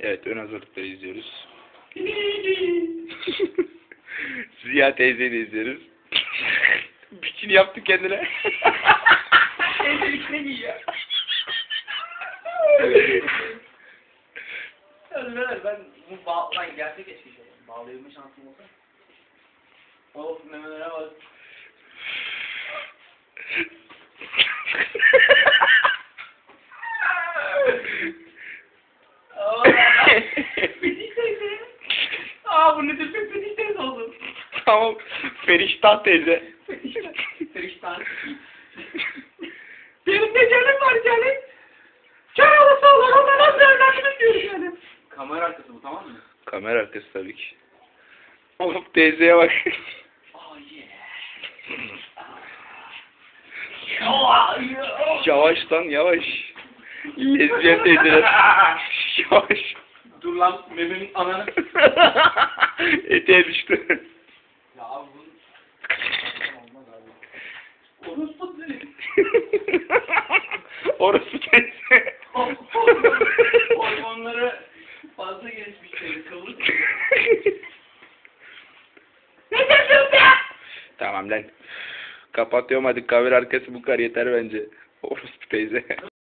Evet ön hazırlıkları izliyoruz. Ziya teyzeyi de izliyoruz. Bikini yaptı kendine. Teyzelik ne giyiyor? Öyle ben bu bağ... Lan gerçek eski şey. Bağlayabilme şansım olsa. Of memelere bak. Aa, Fetih teyze. Aa bu nedir? Fetih teyze oldu. tamam. Feriştah teyze. Feriştahın Benim de canım var canım. Kör olursa olur ona nasıl evlendim diyorum canım. Kamera arkası bu tamam mı? Kamera arkası tabii ki. Oğlum teyzeye bak. Yavaş lan yavaş. Lezbiyen teyzeler. yavaş. Dur lan mememin ananı. Eteğe düştü. Ya abi bu... Olmaz abi. Orospu ne? Orası teyze. Hormonları fazla geçmiş seni kıvırcık. Ne diyorsun be? tamam lan. Kapatıyorum hadi kamera arkası bu kadar yeter bence. Orası teyze.